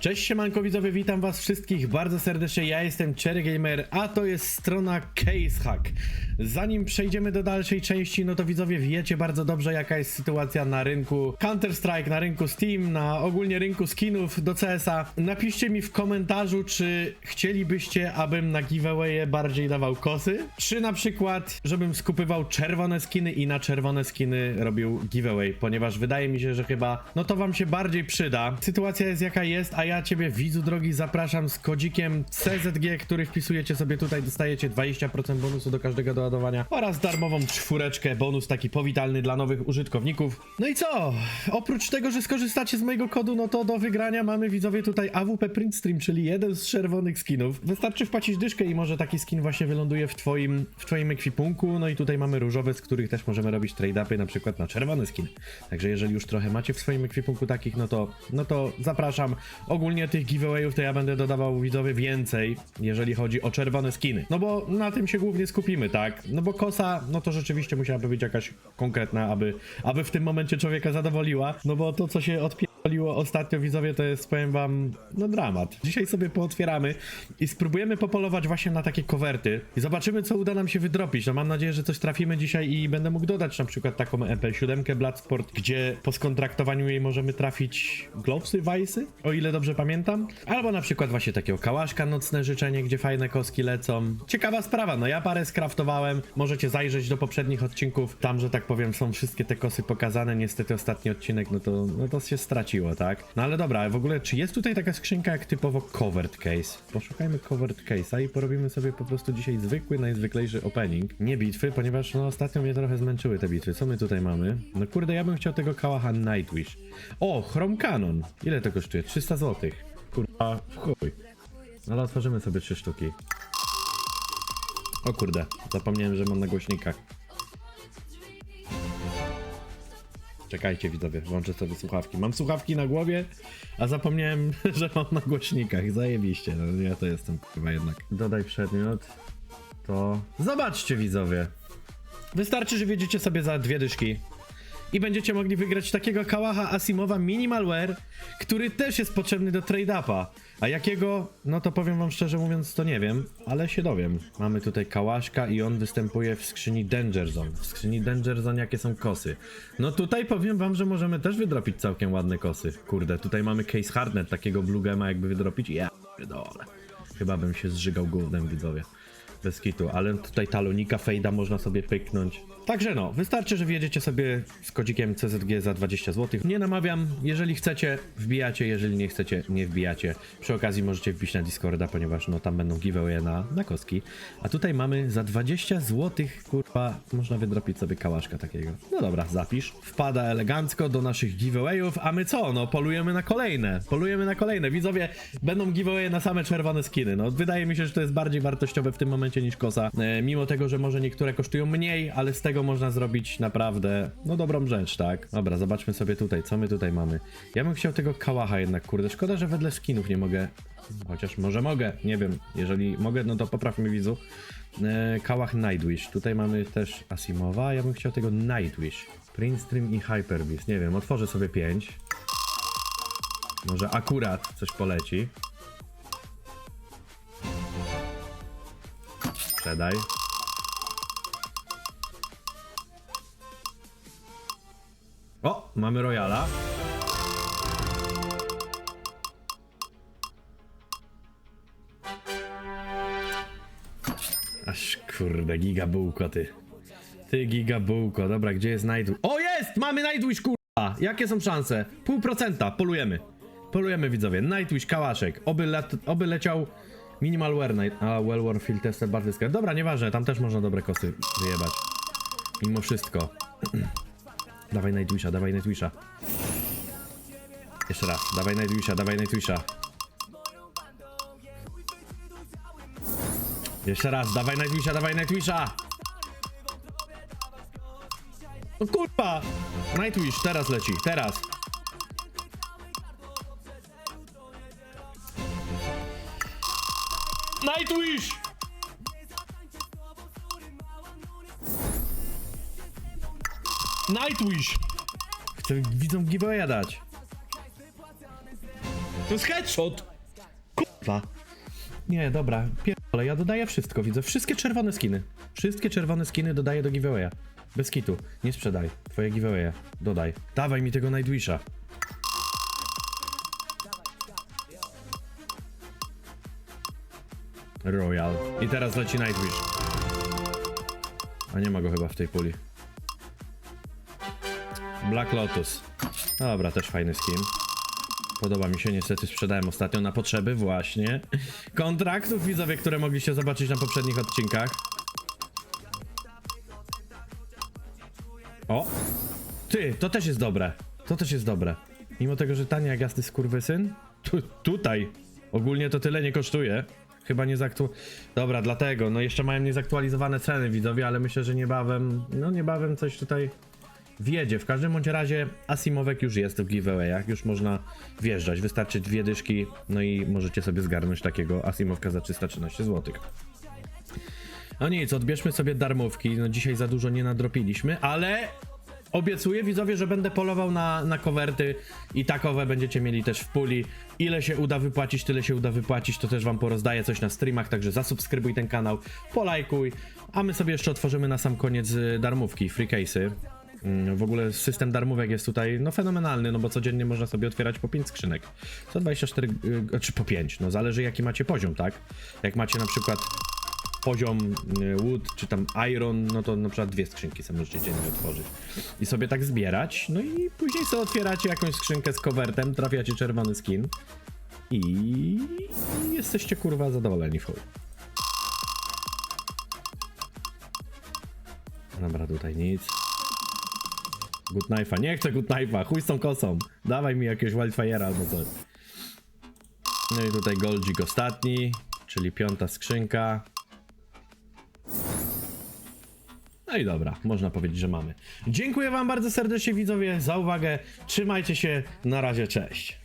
Cześć siemanko widzowie, witam was wszystkich bardzo serdecznie, ja jestem Cherry Gamer, a to jest strona Casehack. Zanim przejdziemy do dalszej części, no to widzowie wiecie bardzo dobrze jaka jest sytuacja na rynku Counter-Strike, na rynku Steam, na ogólnie rynku skinów do CS-a. Napiszcie mi w komentarzu, czy chcielibyście, abym na giveawaye bardziej dawał kosy, czy na przykład, żebym skupywał czerwone skiny i na czerwone skiny robił giveaway, ponieważ wydaje mi się, że chyba, no to wam się bardziej przyda. Sytuacja jest jaka jest, a ja ciebie widzu drogi zapraszam z kodzikiem CZG, który wpisujecie sobie tutaj, dostajecie 20% bonusu do każdego doładowania oraz darmową czwóreczkę, bonus taki powitalny dla nowych użytkowników. No i co? Oprócz tego, że skorzystacie z mojego kodu, no to do wygrania mamy widzowie tutaj AWP Print Stream, czyli jeden z czerwonych skinów. Wystarczy wpłacić dyszkę i może taki skin właśnie wyląduje w twoim, w twoim ekwipunku. No i tutaj mamy różowe, z których też możemy robić trade-upy na przykład na czerwony skin. Także jeżeli już trochę macie w swoim ekwipunku takich, no to, no to zapraszam. Ogólnie tych giveawayów to ja będę dodawał widzowie więcej, jeżeli chodzi o czerwone skiny. No bo na tym się głównie skupimy, tak? No bo kosa, no to rzeczywiście musiałaby być jakaś konkretna, aby, aby w tym momencie człowieka zadowoliła. No bo to, co się odpierdoliło ostatnio widzowie, to jest, powiem wam, no dramat. Dzisiaj sobie pootwieramy i spróbujemy popolować właśnie na takie kowerty i zobaczymy, co uda nam się wydropić. No mam nadzieję, że coś trafimy dzisiaj i będę mógł dodać na przykład taką MP7 Bloodsport, gdzie po skontraktowaniu jej możemy trafić Glowsy, Vice'y, o ile dobrze pamiętam. Albo na przykład właśnie takiego kałaszka nocne życzenie, gdzie fajne koski lecą. Ciekawa sprawa, no ja parę skraftowałem, możecie zajrzeć do poprzednich odcinków, tam, że tak powiem, są wszystkie te kosy pokazane, niestety ostatni odcinek, no to, no to się straciło, tak? No ale dobra, w ogóle, czy jest tutaj taka skrzynka jak typowo covered case? Poszukajmy covered case'a i porobimy sobie po prostu dzisiaj zwykły, najzwyklejszy opening. Nie bitwy, ponieważ no ostatnio mnie trochę zmęczyły te bitwy. Co my tutaj mamy? No kurde, ja bym chciał tego kałacha Nightwish. O, Chrome Cannon. Ile to kosztuje? 300 zł. Kurwa, w chuj. No ale otworzymy sobie trzy sztuki. O kurde, zapomniałem, że mam na głośnikach. Czekajcie widzowie, włączę sobie słuchawki. Mam słuchawki na głowie, a zapomniałem, że mam na głośnikach. Zajebiście, no ja to jestem chyba jednak. Dodaj przedmiot. To... Zobaczcie widzowie. Wystarczy, że wiedziecie sobie za dwie dyszki. I będziecie mogli wygrać takiego kałacha Asimowa Minimalware, który też jest potrzebny do trade-upa. A jakiego, no to powiem wam szczerze mówiąc, to nie wiem, ale się dowiem. Mamy tutaj kałaszka i on występuje w skrzyni Danger Zone. W skrzyni Danger Zone jakie są kosy? No tutaj powiem wam, że możemy też wydropić całkiem ładne kosy. Kurde, tutaj mamy Case Hardnet, takiego Blue Gema jakby wydropić. Ja pierdolę. Chyba bym się zżygał głównym widzowie. Bez kitu, ale tutaj talonika fejda można sobie pyknąć. Także no, wystarczy, że wjedziecie sobie z kodzikiem CZG za 20 zł. Nie namawiam, jeżeli chcecie, wbijacie, jeżeli nie chcecie, nie wbijacie. Przy okazji możecie wbić na Discorda, ponieważ no tam będą giveawaye na, na kostki. A tutaj mamy za 20 zł, kurwa, można wydropić sobie kałaszka takiego. No dobra, zapisz. Wpada elegancko do naszych giveawayów, a my co? No polujemy na kolejne. Polujemy na kolejne. Widzowie, będą giveawaye na same czerwone skiny. No wydaje mi się, że to jest bardziej wartościowe w tym momencie niż kosa. E, mimo tego, że może niektóre kosztują mniej, ale z tego można zrobić naprawdę, no dobrą rzecz, tak? Dobra, zobaczmy sobie tutaj, co my tutaj mamy. Ja bym chciał tego kałacha jednak, kurde. Szkoda, że wedle skinów nie mogę. Chociaż może mogę, nie wiem. Jeżeli mogę, no to popraw mi widzu. E, kałach Nightwish. Tutaj mamy też Asimowa. Ja bym chciał tego Nightwish. Printstream i Hyperbeast. Nie wiem, otworzę sobie 5. Może akurat coś poleci. Sprzedaj. O, mamy Royala. Aż kurde, gigabułko ty. Ty gigabułko, dobra, gdzie jest Nightwish? O jest! Mamy Nightwish, kurwa! Jakie są szanse? Pół procenta, polujemy. Polujemy widzowie. Nightwish, kałaszek. Oby, lat, oby leciał Minimal Wear Night. A, Well War Field Tester Bartyska. Dobra, nieważne, tam też można dobre kosy wyjebać. Mimo wszystko. dawaj Nightwisha, dawaj Nightwisha. Jeszcze raz, dawaj Nightwisha, dawaj Nightwisha. Jeszcze raz, dawaj Nightwisha, dawaj Nightwisha! No kurwa! Nightwish, teraz leci, teraz. Nightwish! Nightwish! Chcę widzom giveawaya dać. To jest headshot! Kurwa. Nie, dobra, pierdolę, ja dodaję wszystko, widzę. Wszystkie czerwone skiny. Wszystkie czerwone skiny dodaję do giveawaya. Bez kitu. Nie sprzedaj. Twoje giveawaya. Dodaj. Dawaj mi tego Nightwisha. Royal. I teraz leci Nightwish. A nie ma go chyba w tej puli. Black Lotus. Dobra, też fajny skin. Podoba mi się, niestety sprzedałem ostatnio na potrzeby właśnie kontraktów widzowie, które mogliście zobaczyć na poprzednich odcinkach. O! Ty, to też jest dobre. To też jest dobre. Mimo tego, że tanie jak jasny skurwysyn, tu, tutaj ogólnie to tyle nie kosztuje. Chyba nie zaktu... Dobra, dlatego, no jeszcze mają niezaktualizowane ceny widzowie, ale myślę, że niebawem, no niebawem coś tutaj wjedzie. W każdym bądź razie Asimowek już jest w giveawayach, już można wjeżdżać. Wystarczy dwie dyszki, no i możecie sobie zgarnąć takiego Asimowka za 313 zł. No nic, odbierzmy sobie darmówki. No dzisiaj za dużo nie nadropiliśmy, ale obiecuję widzowie, że będę polował na, na kowerty i takowe będziecie mieli też w puli. Ile się uda wypłacić, tyle się uda wypłacić, to też wam porozdaję coś na streamach, także zasubskrybuj ten kanał, polajkuj, a my sobie jeszcze otworzymy na sam koniec y, darmówki, free case'y. Mm, W ogóle system darmówek jest tutaj no fenomenalny, no bo codziennie można sobie otwierać po 5 skrzynek. 124, y, czy po 5, no zależy jaki macie poziom, tak? Jak macie na przykład poziom y, wood, czy tam iron, no to na przykład dwie skrzynki sobie możecie dziennie otworzyć. I sobie tak zbierać, no i później sobie otwieracie jakąś skrzynkę z covertem, trafiacie czerwony skin i jesteście kurwa zadowoleni chuj. Dobra, tutaj nic. Good knife'a, nie chcę good knife'a, chuj z tą kosą. Dawaj mi jakiegoś wildfire'a albo coś. No i tutaj goldzik ostatni, czyli piąta skrzynka. No i dobra, można powiedzieć, że mamy. Dziękuję wam bardzo serdecznie widzowie za uwagę. Trzymajcie się, na razie, cześć.